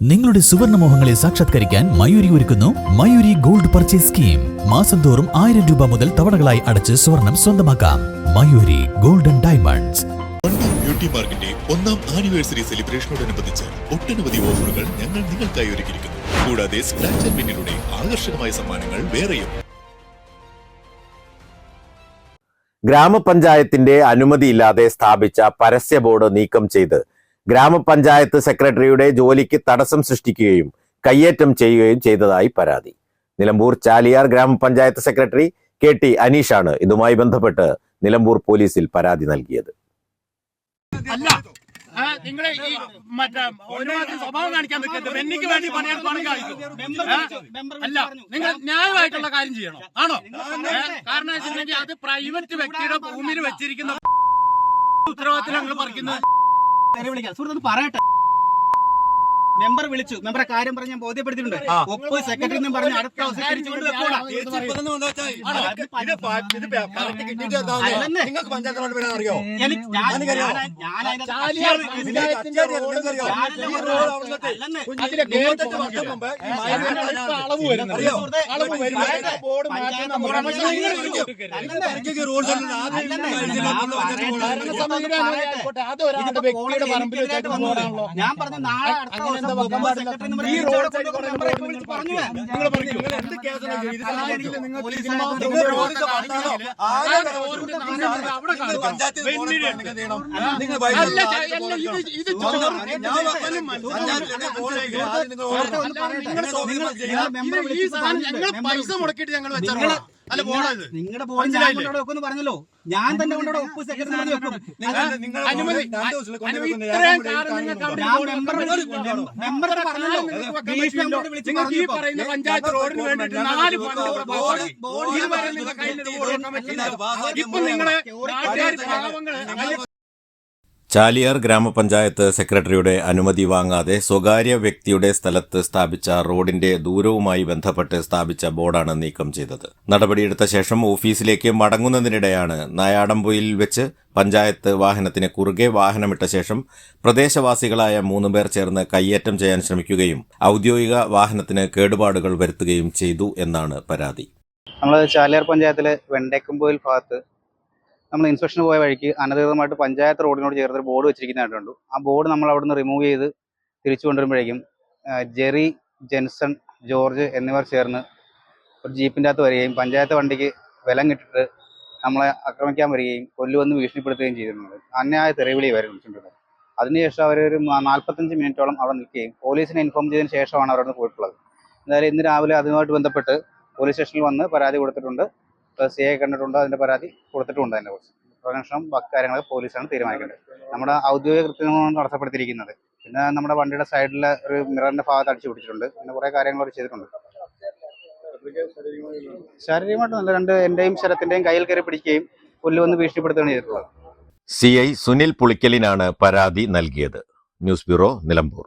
നിങ്ങളുടെ സുവർണ മോഹങ്ങളെ സാക്ഷാത്കരിക്കാൻ മയൂരി ഒരുക്കുന്നു മയൂരി ഗോൾഡ് പർച്ചേസ് സ്കീം. മാസം തോറും ആയിരം രൂപ മുതൽ തവണകളായി അടച്ച് സ്വർണം സ്വന്തമാക്കാം. Mayuri golden diamonds. ബ്യൂട്ടി പാർക്കിന്റെ ഒന്നാം ആനിവേഴ്സറി സെലിബ്രേഷനോടനുബന്ധിച്ച് ഒട്ടനവധി ഓഫറുകൾ ഞങ്ങൾ നിങ്ങൾക്കായി ഒരുക്കിയിരിക്കുന്നു. കൂടാതെ സ്ക്രാച്ച് ആൻഡ് വിന്നിലൂടെ ആകർഷകമായ സമ്മാനങ്ങൾ വേറെയും. ഗ്രാമപഞ്ചായത്തിന്റെ അനുമതിയില്ലാതെ സ്ഥാപിച്ച പരസ്യ ബോർഡ് നീക്കം ചെയ്ത് ഗ്രാമപഞ്ചായത്ത് സെക്രട്ടറിയുടെ ജോലിക്ക് തടസ്സം സൃഷ്ടിക്കുകയും കയ്യേറ്റം ചെയ്യുകയും ചെയ്തതായി പരാതി. നിലമ്പൂർ ചാലിയാർ ഗ്രാമപഞ്ചായത്ത് സെക്രട്ടറി കെ ടി അനീഷാണ് ഇതുമായി ബന്ധപ്പെട്ട് നിലമ്പൂർ പോലീസിൽ പരാതി നൽകിയത്. അല്ല നിങ്ങൾ ഈ മറ്റേ ഒരുമാതിരി സ്വഭാവം കാണിക്കാൻ നിൽക്കരുത്. വെന്നിക്ക് വേണ്ടി. ഏ? അല്ല നിങ്ങൾ ന്യായമായിട്ടുള്ള കാര്യം ചെയ്യണം. ആണോ? കാരണം അത് പ്രൈവറ്റ് വ്യക്തിയുടെ ഭൂമിയിൽ വെച്ചിരിക്കുന്ന ഉത്തരവാദിത്തം ഞങ്ങൾ പറിക്കുന്നത്. വിളിക്കാം. സുഹൃത്ത് പറയട്ടെ. മെമ്പർ വിളിച്ചു. മെമ്പറെ കാര്യം പറഞ്ഞ് ഞാൻ ബോധ്യപ്പെടുത്തിയിട്ടുണ്ട്. ഒപ്പ് സെക്രട്ടറി എന്നും പറഞ്ഞ് അടുത്ത ദിവസം തിരിച്ചുകൊണ്ട്. നിങ്ങൾക്ക് ഞാൻ- റോഡ്. അറിയോ? പറഞ്ഞു നാളെ അടുത്ത ദിവസം ഈ റോഡ് പറഞ്ഞു. നിങ്ങൾ. നിങ്ങൾ എന്ത് കേസാണ് ചെയ്തത്? നിങ്ങൾ പൈസ മുടക്കിയിട്ട് ഞങ്ങൾ വെച്ചാൽ നിങ്ങളുടെ ബോർഡ് ഞാൻ കൊണ്ടുവിടെ വെക്കുമെന്ന് പറഞ്ഞല്ലോ. ഞാൻ തന്നെ കൊണ്ടുവിടെ ഒപ്പ് സെക്രട്ടറി വെക്കും. മെമ്പർ പറഞ്ഞല്ലോ. ഈ പറയുന്ന പഞ്ചായത്ത് റോഡിന് വേണ്ടിയിട്ട് നാല്. ബോർഡ് ഇപ്പൊ നിങ്ങളെ നാട്ടുകാർ പാവങ്ങൾ ചാലിയാർ ഗ്രാമപഞ്ചായത്ത് സെക്രട്ടറിയുടെ അനുമതി വാങ്ങാതെ സ്വകാര്യ വ്യക്തിയുടെ സ്ഥലത്ത് സ്ഥാപിച്ച റോഡിന്റെ ദൂരവുമായി ബന്ധപ്പെട്ട് സ്ഥാപിച്ച ബോർഡാണ് നീക്കം ചെയ്തത്. നടപടിയെടുത്ത ശേഷം ഓഫീസിലേക്ക് മടങ്ങുന്നതിനിടെയാണ് നായാടംപൊയിൽ വെച്ച് പഞ്ചായത്ത് വാഹനത്തിന് കുറുകെ വാഹനമിട്ട ശേഷം പ്രദേശവാസികളായ മൂന്നുപേർ ചേർന്ന് കയ്യേറ്റം ചെയ്യാൻ ശ്രമിക്കുകയും ഔദ്യോഗിക വാഹനത്തിന് കേടുപാടുകൾ വരുത്തുകയും ചെയ്തു എന്നാണ് പരാതി. നമ്മൾ ചാലിയാർ പഞ്ചായത്തിലെ വെണ്ടേക്കുമ്പോയിൽ ഭാഗത്ത് നമ്മൾ ഇൻസ്പെക്ഷൻ പോയ വഴിക്ക് അനധികൃതമായിട്ട് പഞ്ചായത്ത് റോഡിനോട് ചേർത്ത് ബോർഡ് വെച്ചിരിക്കുന്നതായിട്ട് കണ്ടു ആ ബോർഡ് നമ്മൾ അവിടുന്ന് റിമൂവ് ചെയ്ത് തിരിച്ചു കൊണ്ടുവരുമ്പോഴേക്കും ജെറി ജെൻസൺ ജോർജ് എന്നിവർ ചേർന്ന് ഒരു ജീപ്പിന്റെ അകത്ത് വരികയും പഞ്ചായത്ത് വണ്ടിക്ക് വിലം കിട്ടിട്ട് നമ്മളെ ആക്രമിക്കാൻ വരികയും കൊല്ലുവന്ന് ഭീഷണിപ്പെടുത്തുകയും ചെയ്തിരുന്നത് അന്യായ തെറിവിളി വരെ വിളിച്ചിട്ടുണ്ട്. അതിനുശേഷം നാ- നാൽപ്പത്തഞ്ച് മിനിറ്റോളം അവിടെ നിൽക്കുകയും പോലീസിനെ ഇൻഫോം ചെയ്തതിന് ശേഷമാണ് നിന്ന് പോയിട്ടുള്ളത്. എന്തായാലും ഇന്ന് രാവിലെ അതുമായിട്ട് ബന്ധപ്പെട്ട് പോലീസ് സ്റ്റേഷനിൽ വന്ന് പരാതി കൊടുത്തിട്ടുണ്ട്. സി ഐ കണ്ടിട്ടുണ്ട് അതിന്റെ പരാതി കൊടുത്തിട്ടുണ്ട് അതിനെ കുറിച്ച്. പ്രകടനം ബാക്കി കാര്യങ്ങൾ പോലീസാണ് തീരുമാനിക്കേണ്ടത്. നമ്മുടെ ഔദ്യോഗിക കൃത്യങ്ങളാണ് തടസ്സപ്പെടുത്തിയിരിക്കുന്നത്. പിന്നെ നമ്മുടെ വണ്ടിയുടെ സൈഡിൽ ഒരു മിററിന്റെ ഭാഗത്ത് അടിച്ചു പിടിച്ചിട്ടുണ്ട്. പിന്നെ കുറെ കാര്യങ്ങൾ അവർ ചെയ്തിട്ടുണ്ട്. ശാരീരികമായിട്ട് നല്ല രണ്ട് എന്റെയും ശരത്തിന്റെയും കയ്യിൽ കയറി പിടിക്കുകയും പുല്ല് വന്ന് ഭീഷണിപ്പെടുത്തുകയാണ് ചെയ്തിട്ടുള്ളത്. സി ഐ സുനിൽ പുളിക്കലിനാണ് പരാതി നൽകിയത്. News bureau Nilambur.